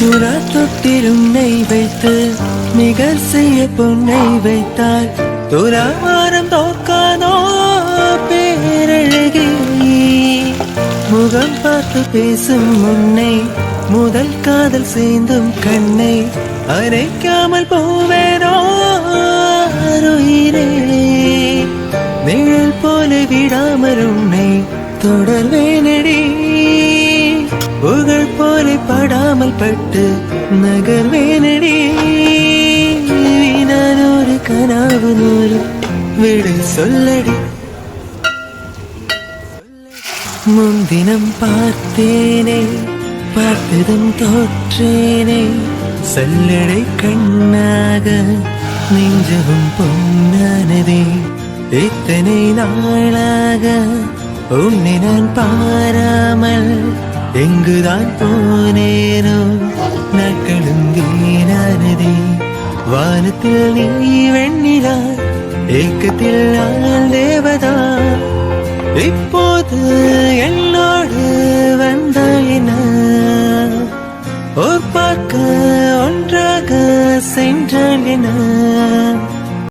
துரா தொட்டிலும் நெய் வைத்து நிகர் செய்ய பொன்னை வைத்தால் துலாமாரம் தோற்காதோ பேரழகி. முகம் பார்த்து பேசும் முன்னை முதல் காதல் சேர்ந்தும் கண்ணை அரைக்காமல் போவேனோ நிழல் போல விடாமல் உன்னை தொடர்வேனடி. படாமல் பட்டு நகர்வேனடி. நான் ஒரு கனவு நூறு விடு சொல்லடி. முன்தினம் பார்த்தேனே பார்த்ததும் தோற்றேனே. சல்லடை கண்ணாக நெஞ்சவும் பொன்னானதே. இத்தனை நாளாக உன்னை நான் பாராமல் எங்குதான் போனேனோ நாட்களும் வீணானதே வானத்தில் நீ வெண்ணிலா ஏக்கத்தில் நான் தேவதா. இப்போது என்னோடு வந்தால் என்ன ஓர் பார்க்க ஒன்றாக சென்றால் என்ன